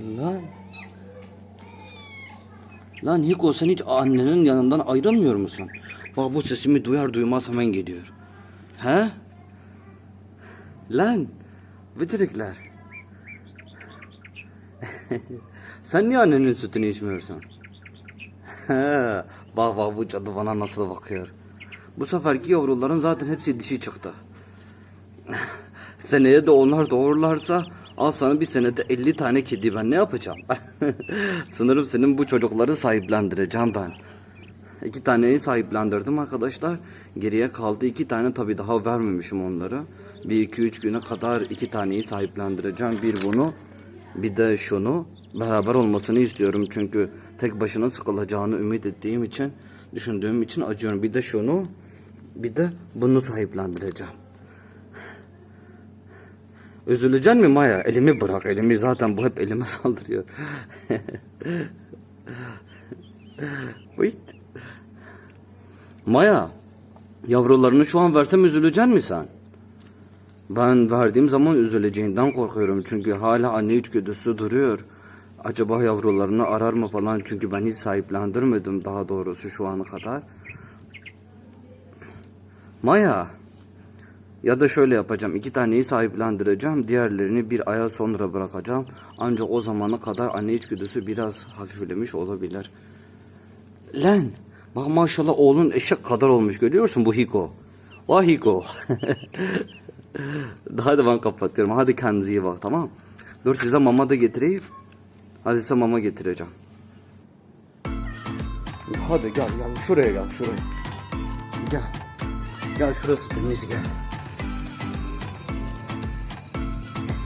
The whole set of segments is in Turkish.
Lan. Lan Hiko sen hiç annenin yanından ayrılmıyor musun? Bak bu sesimi duyar duymaz hemen geliyor. He? Lan. Bitirikler. sen niye annenin sütünü içmiyorsun? Bak bak bu cadı bana nasıl bakıyor. Bu seferki yavruların zaten hepsi dişi çıktı. Seneye de onlar doğurlarsa al sana bir senede 50 tane kedi ben ne yapacağım? Sanırım senin bu çocukları sahiplendireceğim ben. İki taneyi sahiplendirdim arkadaşlar. Geriye kaldı iki tane tabi daha vermemişim onları. Bir iki üç güne kadar iki taneyi sahiplendireceğim. Bir bunu bir de şunu beraber olmasını istiyorum. Çünkü tek başına sıkılacağını ümit ettiğim için düşündüğüm için acıyorum. Bir de şunu bir de bunu sahiplendireceğim. Üzüleceksin mi Maya? Elimi bırak. Elimi zaten bu hep elime saldırıyor. Wait. Maya, yavrularını şu an versem üzüleceksin mi sen? Ben verdiğim zaman üzüleceğinden korkuyorum çünkü hala anne içgüdüsü duruyor. Acaba yavrularını arar mı falan çünkü ben hiç sahiplendirmedim daha doğrusu şu ana kadar. Maya, ya da şöyle yapacağım. iki taneyi sahiplendireceğim. Diğerlerini bir aya sonra bırakacağım. Ancak o zamana kadar anne içgüdüsü biraz hafiflemiş olabilir. Lan bak maşallah oğlun eşek kadar olmuş görüyorsun bu Hiko. Vah Hiko. Hadi ben kapatıyorum. Hadi kendinize iyi bak tamam. Dur size mama da getireyim. Hadi size mama getireceğim. Hadi gel gel şuraya gel şuraya. Gel. Gel şurası temiz gel.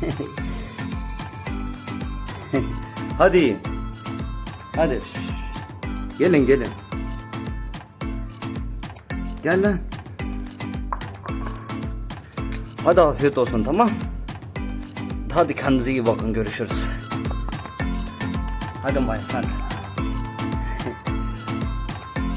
Hadi. Hadi. Gelin gelin. Gel lan. Hadi afiyet olsun tamam. Hadi kendinize iyi bakın görüşürüz. Hadi Maya sen.